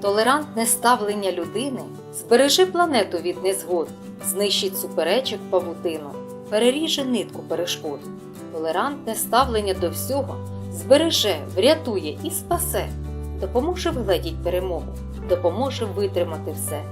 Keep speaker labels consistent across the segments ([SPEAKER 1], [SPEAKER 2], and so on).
[SPEAKER 1] Толерантне ставлення людини збережи планету від незгод, знищить суперечок павутину, переріже нитку перешкод. Толерантне ставлення до всього збереже, врятує і спасе, допоможе вгледіть перемогу, допоможе витримати все.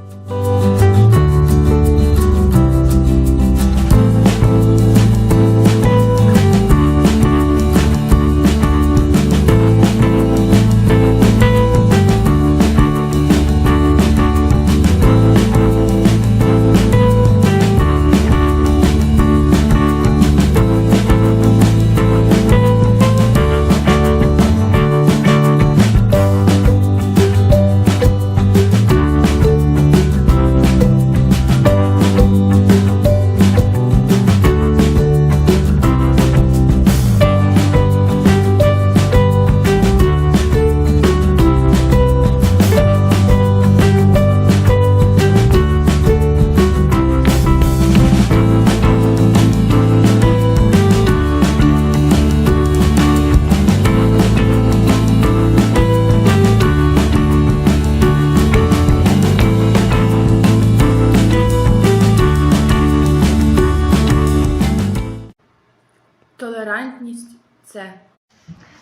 [SPEAKER 2] Толерантність це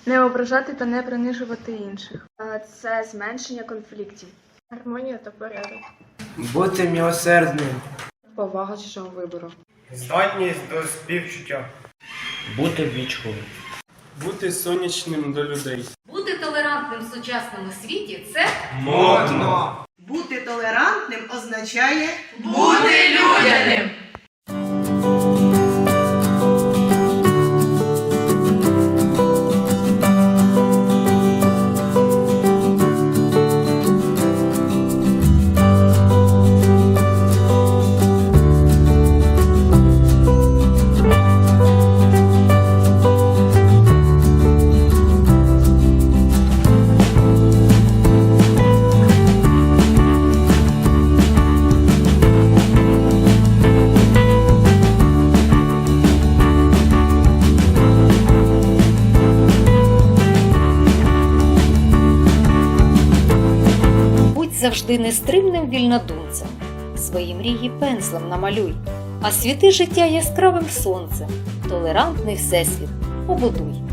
[SPEAKER 3] Не ображати та не принижувати інших.
[SPEAKER 4] Це зменшення конфліктів.
[SPEAKER 3] Гармонія та порядок.
[SPEAKER 5] Бути милосердним.
[SPEAKER 3] Повага чужого вибору.
[SPEAKER 6] Здатність до співчуття.
[SPEAKER 7] Бути вічливим.
[SPEAKER 8] Бути сонячним до людей.
[SPEAKER 1] Бути толерантним в сучасному світі це
[SPEAKER 6] Модно.
[SPEAKER 9] Бути толерантним означає
[SPEAKER 2] бути людяним.
[SPEAKER 1] Завжди нестримним вільнодумцем, свої мрії пензлем намалюй, а світи життя яскравим сонцем, толерантний всесвіт побудуй.